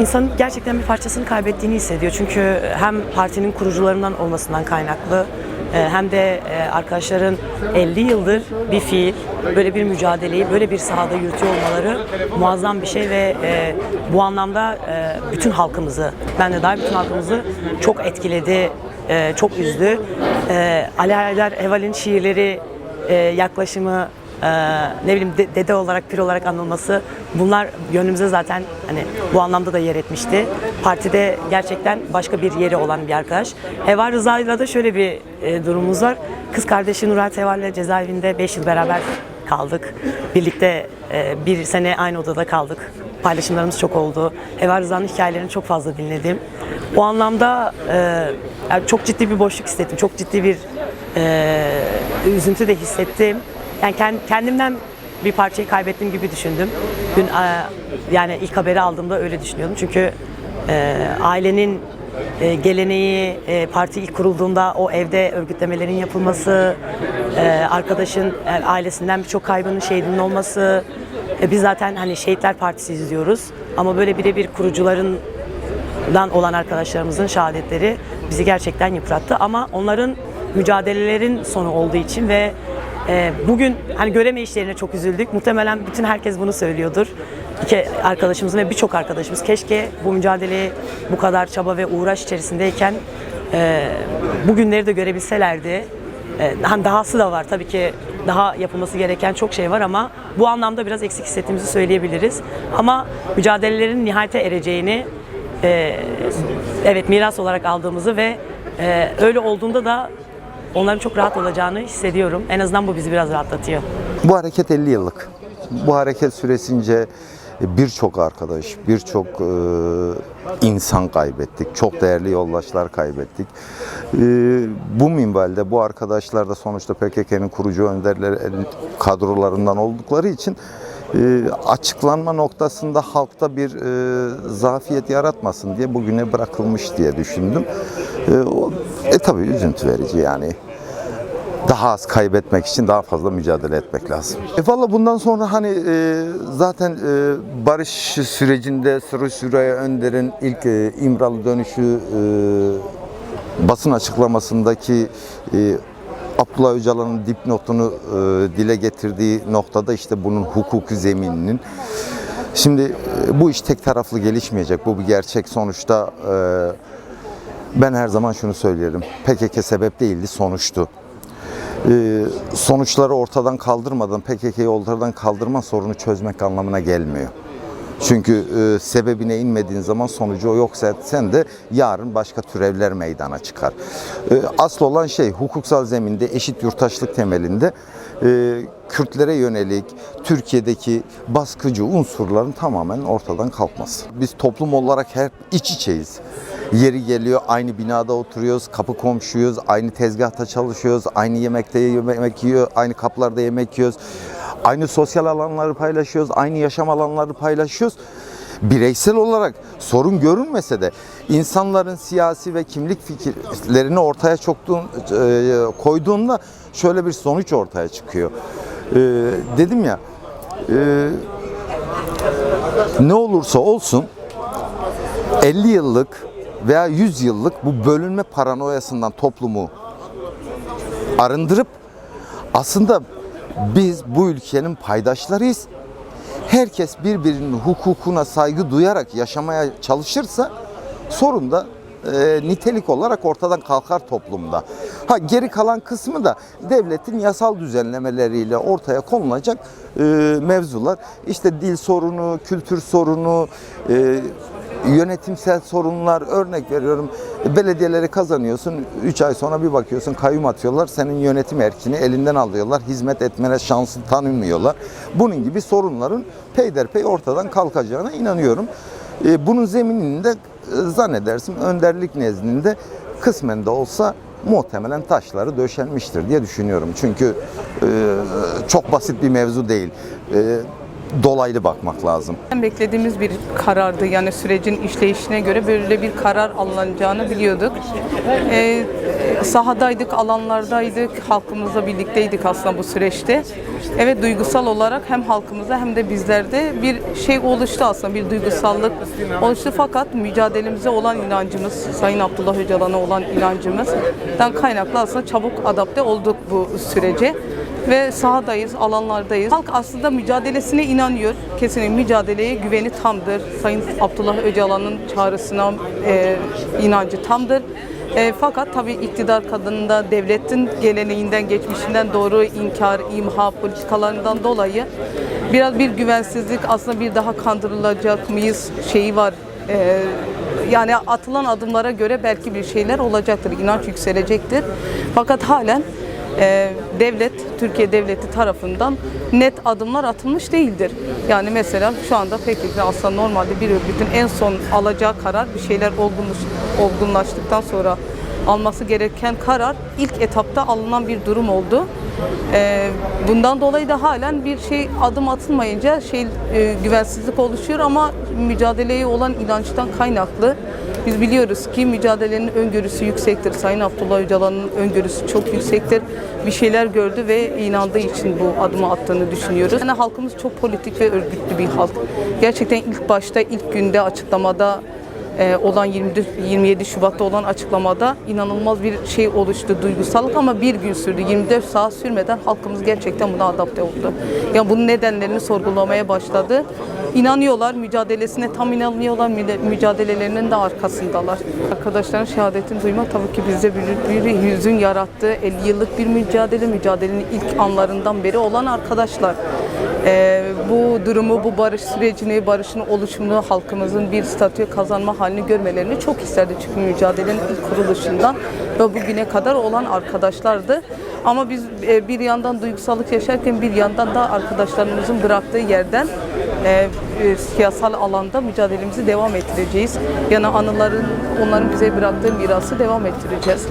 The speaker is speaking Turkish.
İnsanın gerçekten bir parçasını kaybettiğini hissediyor. Çünkü hem partinin kurucularından olmasından kaynaklı e, hem de e, arkadaşların 50 yıldır bir fiil, böyle bir mücadeleyi böyle bir sahada yürütüyor olmaları muazzam bir şey ve e, bu anlamda bütün halkımızı, ben de dahil bütün halkımızı çok etkiledi, çok üzdü. Ali Haydar Heval'in şiirleri, yaklaşımı, e, ne bileyim de- dede olarak, pir olarak anılması bunlar gönlümüze zaten hani bu anlamda da yer etmişti. Partide gerçekten başka bir yeri olan bir arkadaş. Heval Rıza'yla da şöyle bir e, durumumuz var. Kız kardeşi Nurhayat Heval'le cezaevinde 5 yıl beraber kaldık. Birlikte e, bir sene aynı odada kaldık. Paylaşımlarımız çok oldu. Heval Rıza'nın hikayelerini çok fazla dinledim. O anlamda e, çok ciddi bir boşluk hissettim. Çok ciddi bir e, üzüntü de hissettim. Yani kend- kendimden bir parçayı kaybettiğim gibi düşündüm. Dün e, yani ilk haberi aldığımda öyle düşünüyordum. Çünkü e, ailenin e, geleneği, e, parti ilk kurulduğunda o evde örgütlemelerin yapılması, arkadaşın yani ailesinden birçok kaybının şehidinin olması. Biz zaten hani Şehitler Partisi izliyoruz. Ama böyle birebir kurucuların dan olan arkadaşlarımızın şehadetleri bizi gerçekten yıprattı ama onların mücadelelerin sonu olduğu için ve e, bugün hani göremeyişlerine çok üzüldük. Muhtemelen bütün herkes bunu söylüyordur. İki arkadaşımızın ve birçok arkadaşımız keşke bu mücadeleyi bu kadar çaba ve uğraş içerisindeyken e, bu günleri de görebilselerdi. E, hani dahası da var tabii ki daha yapılması gereken çok şey var ama bu anlamda biraz eksik hissettiğimizi söyleyebiliriz. Ama mücadelelerin nihayete ereceğini e, evet miras olarak aldığımızı ve e, öyle olduğunda da onların çok rahat olacağını hissediyorum. En azından bu bizi biraz rahatlatıyor. Bu hareket 50 yıllık. Bu hareket süresince birçok arkadaş, birçok e, insan kaybettik. Çok değerli yoldaşlar kaybettik. E, bu minvalde bu arkadaşlar da sonuçta PKK'nın kurucu önderleri kadrolarından oldukları için e, açıklanma noktasında halkta bir e, zafiyet yaratmasın diye bugüne bırakılmış diye düşündüm. E, o, e tabii üzüntü verici yani daha az kaybetmek için daha fazla mücadele etmek lazım. E valla bundan sonra hani e, zaten e, barış sürecinde Sırrı Süreyya Önder'in ilk e, İmralı dönüşü e, basın açıklamasındaki e, Abdullah Öcalan'ın dipnotunu e, dile getirdiği noktada işte bunun hukuki zemininin Şimdi e, bu iş tek taraflı gelişmeyecek. Bu bir gerçek. Sonuçta e, ben her zaman şunu söylerim. PKK sebep değildi, sonuçtu. Ee, sonuçları ortadan kaldırmadan PKK'yı ortadan kaldırma sorunu çözmek anlamına gelmiyor. Çünkü e, sebebine inmediğin zaman sonucu o yoksa sen de yarın başka türevler meydana çıkar. E, asıl olan şey hukuksal zeminde eşit yurttaşlık temelinde e, Kürtlere yönelik Türkiye'deki baskıcı unsurların tamamen ortadan kalkması. Biz toplum olarak hep iç içeyiz. Yeri geliyor aynı binada oturuyoruz, kapı komşuyuz, aynı tezgahta çalışıyoruz, aynı yemekte yemek yiyor, aynı kaplarda yemek yiyoruz. Aynı sosyal alanları paylaşıyoruz, aynı yaşam alanları paylaşıyoruz. Bireysel olarak sorun görünmese de insanların siyasi ve kimlik fikirlerini ortaya çoktuğun, e, koyduğunda şöyle bir sonuç ortaya çıkıyor. E, dedim ya, e, ne olursa olsun 50 yıllık veya 100 yıllık bu bölünme paranoyasından toplumu arındırıp aslında biz bu ülkenin paydaşlarıyız. Herkes birbirinin hukukuna saygı duyarak yaşamaya çalışırsa sorun da e, nitelik olarak ortadan kalkar toplumda. Ha geri kalan kısmı da devletin yasal düzenlemeleriyle ortaya konulacak e, mevzular. İşte dil sorunu, kültür sorunu, e, yönetimsel sorunlar örnek veriyorum belediyeleri kazanıyorsun 3 ay sonra bir bakıyorsun kayyum atıyorlar senin yönetim erkini elinden alıyorlar hizmet etmene şansı tanımıyorlar bunun gibi sorunların peyderpey ortadan kalkacağına inanıyorum E, bunun zemininde zannedersin önderlik nezdinde kısmen de olsa muhtemelen taşları döşenmiştir diye düşünüyorum. Çünkü e, çok basit bir mevzu değil. E, dolaylı bakmak lazım. Beklediğimiz bir karardı. Yani sürecin işleyişine göre böyle bir karar alınacağını biliyorduk. Ee, sahadaydık, alanlardaydık, halkımızla birlikteydik aslında bu süreçte. Evet duygusal olarak hem halkımızda hem de bizlerde bir şey oluştu aslında, bir duygusallık oluştu. Fakat mücadelemize olan inancımız, Sayın Abdullah Öcalan'a olan inancımızdan kaynaklı aslında çabuk adapte olduk bu sürece ve sahadayız, alanlardayız. Halk aslında mücadelesine inanıyor. Kesinlikle mücadeleye güveni tamdır. Sayın Abdullah Öcalan'ın çağrısına e, inancı tamdır. E, fakat tabii iktidar kadınında devletin geleneğinden, geçmişinden doğru inkar, imha politikalarından dolayı biraz bir güvensizlik aslında bir daha kandırılacak mıyız şeyi var. E, yani atılan adımlara göre belki bir şeyler olacaktır, inanç yükselecektir. Fakat halen e, devlet, Türkiye devleti tarafından net adımlar atılmış değildir. Yani mesela şu anda PKK aslında normalde bir örgütün en son alacağı karar bir şeyler olgunlaş, olgunlaştıktan sonra alması gereken karar ilk etapta alınan bir durum oldu. E, bundan dolayı da halen bir şey adım atılmayınca şey e, güvensizlik oluşuyor ama mücadeleye olan inançtan kaynaklı biz biliyoruz ki mücadelenin öngörüsü yüksektir. Sayın Abdullah Öcalan'ın öngörüsü çok yüksektir. Bir şeyler gördü ve inandığı için bu adımı attığını düşünüyoruz. Yani halkımız çok politik ve örgütlü bir halk. Gerçekten ilk başta, ilk günde açıklamada olan 24 27 Şubat'ta olan açıklamada inanılmaz bir şey oluştu duygusallık ama bir gün sürdü. 24 saat sürmeden halkımız gerçekten buna adapte oldu. Yani bunun nedenlerini sorgulamaya başladı. İnanıyorlar, mücadelesine tam inanıyorlar, mücadelelerinin de arkasındalar. Arkadaşların şehadetini duymak tabii ki bizde bir, bir hüzün yarattı. 50 yıllık bir mücadele, mücadelenin ilk anlarından beri olan arkadaşlar. Ee, bu durumu, bu barış sürecini, barışın oluşumunu halkımızın bir statü kazanma halini görmelerini çok isterdi. Çünkü mücadelenin ilk kuruluşundan ve bugüne kadar olan arkadaşlardı. Ama biz e, bir yandan duygusallık yaşarken bir yandan da arkadaşlarımızın bıraktığı yerden e, e, siyasal alanda mücadelemizi devam ettireceğiz. Yani anıların, onların bize bıraktığı mirası devam ettireceğiz.